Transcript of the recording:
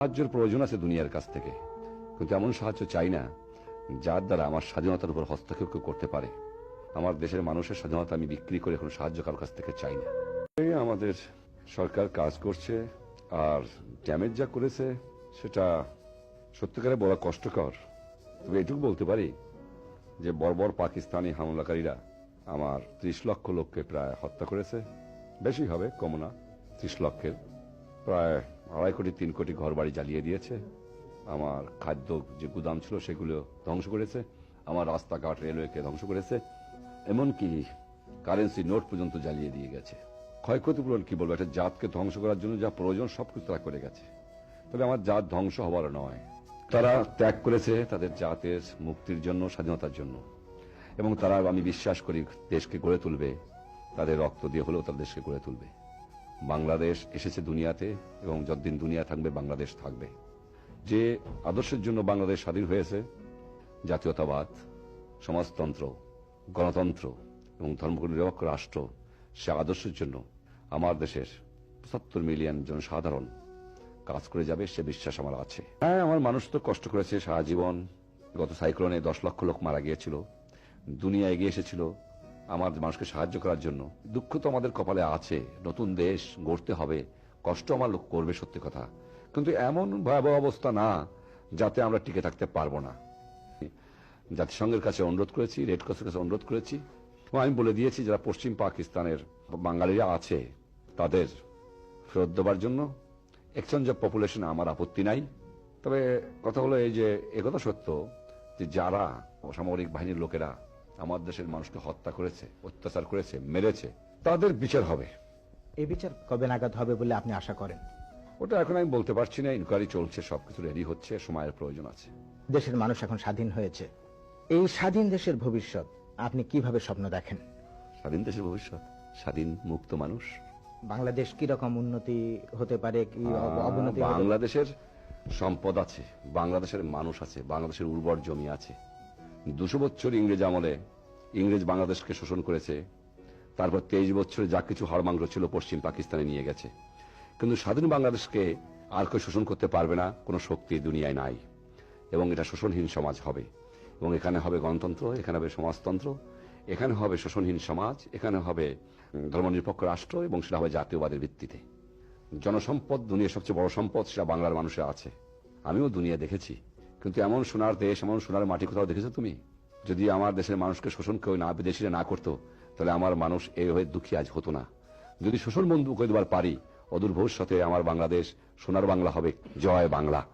সাহায্যের প্রয়োজন আছে দুনিয়ার কাছ থেকে। কিন্তু এমন সাহায্য চাই না, যার দ্বারা আমার স্বাধীনতার উপর হস্তক্ষেপ কেউ করতে পারে। আমার দেশের মানুষের স্বাধীনতা আমি বিক্রি করে এখন সাহায্য কারোর কাছ থেকে চাই না। আমাদের সরকার কাজ করছে, আর ড্যামেজ যা করেছে, সেটা সত্যিকারে বড় কষ্টকর। তবে এটুকু বলতে পারি যে বর্বর পাকিস্তানি হামলাকারীরা আমার ত্রিশ লক্ষ লোককে প্রায় হত্যা করেছে। বেশি হবে, কম না, ত্রিশ লক্ষের প্রায় আড়াই কোটি, তিন কোটি ঘর বাড়ি জ্বালিয়ে দিয়েছে। আমার খাদ্য যে গুদাম ছিল সেগুলো ধ্বংস করেছে। আমার রাস্তাঘাট রেলওয়েকে ধ্বংস করেছে। এমনকি কারেন্সি নোট পর্যন্ত জ্বালিয়ে দিয়ে গেছে। ক্ষয়ক্ষতি পূরণ কি বলব? একটা জাতকে ধ্বংস করার জন্য যা প্রয়োজন, সবকিছু তারা করে গেছে। তবে আমার জাত ধ্বংস হবার নয়। তারা ত্যাগ করেছে তাদের জাতের মুক্তির জন্য, স্বাধীনতার জন্য। এবং তারা, আমি বিশ্বাস করি, দেশকে গড়ে তুলবে। তাদের রক্ত দিয়ে হলেও তাদের দেশকে গড়ে তুলবে। বাংলাদেশ এসেছে দুনিয়াতে এবং যতদিন দুনিয়া থাকবে, বাংলাদেশ থাকবে। যে আদর্শের জন্য বাংলাদেশ স্বাধীন হয়েছে, জাতীয়তাবাদ, সমাজতন্ত্র, গণতন্ত্র এবং ধর্মনিরপেক্ষ রাষ্ট্র, সে আদর্শের জন্য আমার দেশের পঁচাত্তর মিলিয়ন জনসাধারণ কাজ করে যাবে, সে বিশ্বাস আমার আছে। হ্যাঁ আমার মানুষ তো কষ্ট করেছে সারা জীবন। গত সাইক্লোনে দশ লক্ষ লোক মারা গিয়েছিল। দুনিয়া এগিয়ে এসেছিল। আমার মানুষকে সাহায্য করার জন্য। দুঃখ তো আমাদের কপালে আছে। নতুন দেশ গড়তে হবে। কষ্ট আমার লোক করবে সত্যি কথা। কিন্তু এমন ভয়াবহ অবস্থা না যাতে আমরা টিকে থাকতে পারব না। জাতিসংঘের কাছে অনুরোধ করেছি, রেড ক্রসের কাছে অনুরোধ করেছি। আমি বলে দিয়েছি, যারা পশ্চিম পাকিস্তানের বাঙালিরা আছে, তাদের ফেরত দেওয়ার জন্য। এক্সচেঞ্জ অফ পপুলেশন আমার আপত্তি নাই। তবে কথা হলো এই যে একথা সত্য যে যারা অসামরিক বাহিনীর লোকেরা আমার দেশের মানুষকে হত্যা করেছে অত্যাচার করেছে মেরেছে তাদের বিচার হবে। এই বিচার কবে নাগাদ হবে বলে আপনি আশা করেন? ওটা এখন আমি বলতে পারছি না ইনকোয়ারি চলছে সবকিছু রেডি হচ্ছে সময়ের প্রয়োজন আছে। দেশের মানুষ এখন স্বাধীন হয়েছে। এই স্বাধীন দেশের ভবিষ্যৎ আপনি কীভাবে স্বপ্ন দেখেন? স্বাধীন দেশের ভবিষ্যৎ? স্বাধীন মুক্ত মানুষ? বাংলাদেশ কি রকম উন্নতি হতে পারে কি অবনতি বাংলাদেশের সম্পদ আছে বাংলাদেশের মানুষ আছে বাংলাদেশের উর্বর জমি আছে। দুশো বছর ইংরেজ আমলে ইংরেজ বাংলাদেশকে শোষণ করেছে, তারপর তেইশ বছরে যা কিছু হাড়মাংস ছিল পশ্চিম পাকিস্তানে নিয়ে গেছে। কিন্তু স্বাধীন বাংলাদেশকে আর কেউ শোষণ করতে পারবে না, কোনো শক্তি দুনিয়ায় নাই। এবং এটা শোষণহীন সমাজ হবে। এবং এখানে হবে গণতন্ত্র, এখানে হবে সমাজতন্ত্র, এখানে হবে শোষণহীন সমাজ, এখানে হবে ধর্মনিরপেক্ষ রাষ্ট্র, এবং সেটা হবে জাতীয়বাদের ভিত্তিতে। জনসম্পদ, দুনিয়ার সবচেয়ে বড় সম্পদ, সেটা বাংলার মানুষের আছে। আমিও দুনিয়া দেখেছি। কিন্তু এমন সোনার দেশ, এমন সোনার মাটি কোথাও দেখেছ তুমি? যদি আমার দেশের মানুষকে শোষণ কেউ না, বিদেশিরা না করতো, তাহলে আমার মানুষ এই হয়ে দুঃখী আজ হতো না। যদি শোষণ বন্ধু করে দেবার পারি, অদূর ভবিষ্যতে আমার বাংলাদেশ সোনার বাংলা হবে, জয় বাংলা।